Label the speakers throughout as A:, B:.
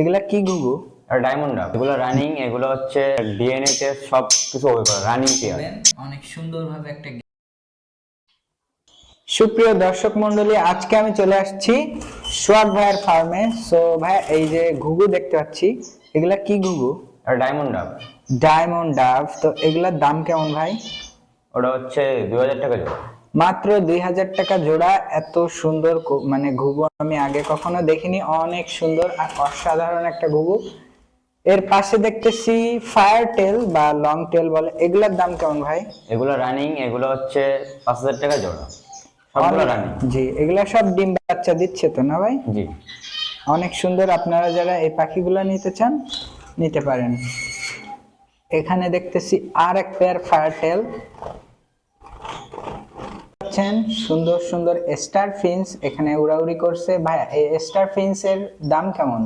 A: এগুলা কি ঘুঘু
B: আর ডায়মন্ড ডাব এগুলো রানিং এগুলো হচ্ছে ডিএনএ টেস্ট সব কিছু হবে রানিং পেয়ার
C: অনেক সুন্দরভাবে একটা
A: সুপ্রিয় দর্শক মন্ডলী আজকে আমি চলে আসছি সোয়াগ ভাইয়ের ফার্মে সো ভাই এই যে ঘুঘু দেখতে পাচ্ছি এগুলা কি ঘুঘু?
B: আর ডায়মন্ড ডাব
A: ডায়মন্ড ডাব তো এগুলার দাম কেমন ভাই?
B: ওটা হচ্ছে দুই হাজার টাকা জোড়া।
A: মাত্র দুই হাজার টাকা জোড়া এত সুন্দর মানে ঘুঘু আমি আগে কখনো দেখিনি অনেক সুন্দর আর অসাধারণ একটা ঘুঘু। এর পাশে দেখতেছি ফায়ার টেল বা লং টেল বলে। এগুলার দাম কেমন ভাই?
B: এগুলো রানিং এগুলো হচ্ছে পাঁচ হাজার টাকা জোড়া। সবগুলো রানিং
A: জি এগুলা সব ডিম বাচ্চা দিচ্ছে তো না ভাই?
B: জি।
A: অনেক সুন্দর আপনারা যারা এই পাখিগুলো নিতে চান নিতে পারেন। এখানে দেখতেছি আর এক পেয়ার ফায়ার টেল পাচ্ছেন সুন্দর সুন্দর স্টার ফিন্স এখানে উড়াউড়ি করছে। ভাই এই স্টার ফিন্স এর দাম কেমন?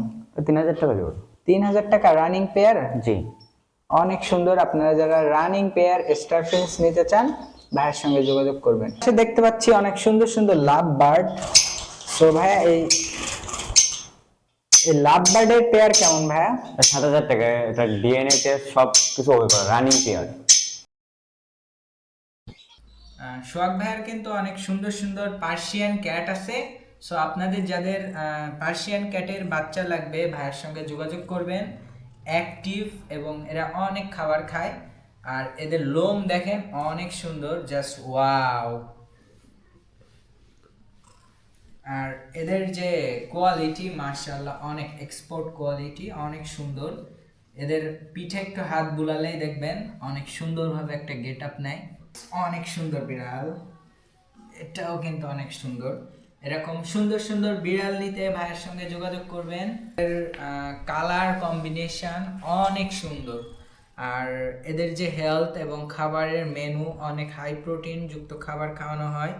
B: তিন হাজার টাকা জোড়া।
A: তিন হাজার টাকা রানিং পেয়ার
B: জি।
A: অনেক সুন্দর। আপনারা যারা রানিং পেয়ার স্টার ফিন্স নিতে চান ভাইয়ের সঙ্গে যোগাযোগ করবেন। সে দেখতে পাচ্ছি অনেক সুন্দর সুন্দর লাভ বার্ড সো ভাইয়া এই এই লাভ বার্ডের পেয়ার কেমন ভাইয়া?
B: সাত হাজার টাকা এটা ডিএনএ টেস্ট সব কিছু হবে রানিং পেয়ার
C: সোহাগ ভাইয়ের কিন্তু অনেক সুন্দর সুন্দর পার্সিয়ান ক্যাট আছে। সো আপনাদের যাদের পার্সিয়ান ক্যাটের বাচ্চা লাগবে, ভাইয়ের সঙ্গে যোগাযোগ করবেন। অ্যাক্টিভ এবং এরা অনেক খাবার খায়। আর এদের লোম দেখেন অনেক সুন্দর জাস্ট ওয়াও আর এদের যে কোয়ালিটি মার্শাল্লাহ অনেক এক্সপোর্ট কোয়ালিটি অনেক সুন্দর। এদের পিঠে একটু হাত বুলালেই দেখবেন, অনেক সুন্দরভাবে একটা গেট আপ নেয়। অনেক সুন্দর বিড়াল। এটাও কিন্তু অনেক সুন্দর। এরকম সুন্দর সুন্দর বিড়াল নিতে ভাইয়ের সঙ্গে যোগাযোগ করবেন। এর কালার কম্বিনেশন অনেক সুন্দর। আর এদের যে হেলথ এবং খাবারের মেনু অনেক হাই প্রোটিন যুক্ত খাবার খাওয়ানো হয়।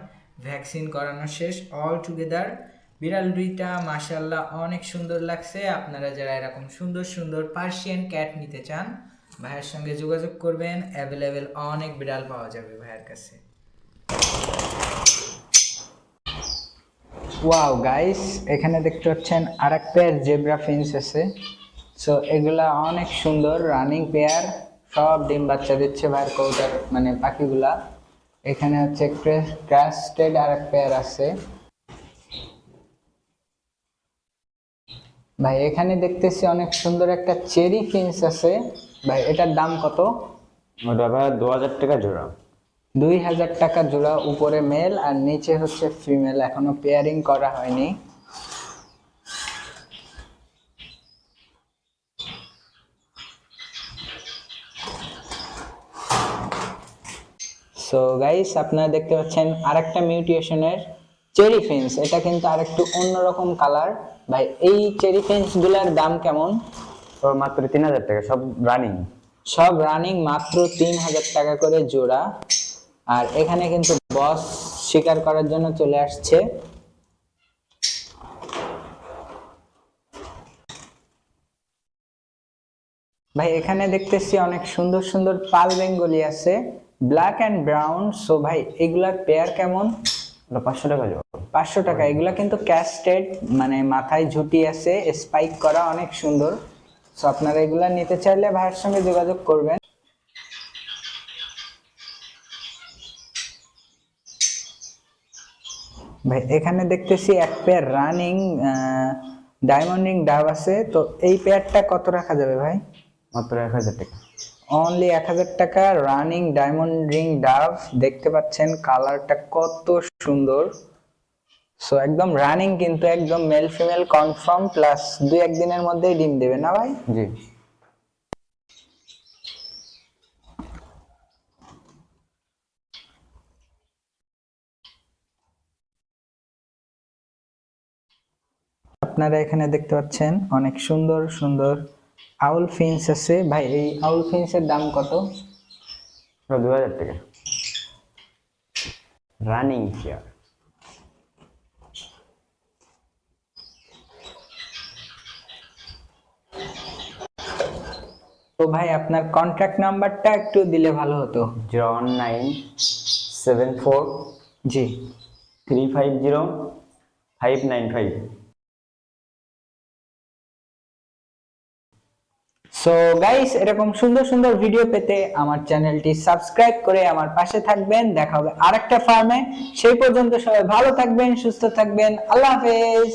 C: ভ্যাকসিন করানো শেষ। অল টুগেদার বিড়াল দুইটা মাশাল্লাহ অনেক সুন্দর লাগছে। আপনারা যারা এরকম সুন্দর সুন্দর পার্সিয়ান ক্যাট নিতে চান ভাইয়ের সঙ্গে যোগাযোগ করবেন অ্যাভেলেবেল অনেক বিড়াল পাওয়া যাবে ভাইয়ের কাছে।
A: ওয়াও গাইস এখানে দেখতে পাচ্ছেন আর এক পেয়ার জেব্রা ফিন্স আছে। সো এগুলা অনেক সুন্দর রানিং পেয়ার সব ডিম বাচ্চা দিচ্ছে ভাইয়ের কৌটার মানে পাখিগুলা। এখানে হচ্ছে ক্রাস্টেড আর এক পেয়ার আছে। ভাই, এখানে দেখতেছি অনেক সুন্দর একটা চেরি ফিন্স আছে। ভাই এটার দাম কত?
B: ওটা ভাই দু হাজার টাকা জোড়া।
A: দুই হাজার টাকা জোড়া উপরে মেল আর নিচে হচ্ছে ফিমেল এখনও পেয়ারিং করা হয়নি। সো গাইস আপনারা দেখতে পাচ্ছেন আরেকটা মিউটেশনের চেরি ফিন্স এটা কিন্তু আরেকটু অন্যরকম কালার ভাই এই চেরি ফিন্সগুলার দাম কেমন?
B: মাত্র তিন হাজার টাকা সব রানিং
A: সব রানিং মাত্র তিন হাজার টাকা করে জোড়া। আর এখানে কিন্তু বস শিকার করার জন্য চলে আসছে। ভাই এখানে দেখতেছি অনেক সুন্দর সুন্দর পাল বেঙ্গলি আছে ব্ল্যাক অ্যান্ড ব্রাউন সো ভাই এগুলার পেয়ার কেমন?
B: পাঁচশো টাকা
A: পাঁচশো টাকা। এগুলা কিন্তু ক্যাস্টেড মানে মাথায় ঝুটি আছে স্পাইক করা অনেক সুন্দর। সো আপনারা এগুলা নিতে চাইলে ভাইয়ের সঙ্গে যোগাযোগ করবেন। ভাই এখানে দেখতেছি এক পেয়ার রানিং ডায়মন্ড রিং ডাব আছে। তো এই পেয়ারটা কত রাখা যাবে ভাই?
B: মাত্র এক হাজার টাকা।
A: অনলি এক হাজার টাকা রানিং ডায়মন্ড রিং ডাব দেখতে পাচ্ছেন কালারটা কত সুন্দর। সো একদম রানিং কিন্তু একদম মেল ফিমেল কনফার্ম প্লাস দুই একদিনের মধ্যেই ডিম দেবে না ভাই?
B: জি।
A: আপনারা এখানে দেখতে পাচ্ছেন অনেক সুন্দর সুন্দর আউল ফিন্স আছে। ভাই এই আউল ফিন্সের দাম কত?
B: দু হাজার টাকা। রানিং পেয়ার
A: তো ভাই আপনার কন্ট্যাক্ট নাম্বারটা একটু দিলে ভালো হতো।
B: Zero one nine seven four
A: G.
B: Three five zero five nine five.
A: So guys এরকম সুন্দর সুন্দর ভিডিও পেতে আমার চ্যানেলটি সাবস্ক্রাইব করে আমার পাশে থাকবেন। দেখা হবে আরেকটা ফার্মে সেই পর্যন্ত সবাই ভালো থাকবেন সুস্থ থাকবেন। আল্লাহ হাফেজ।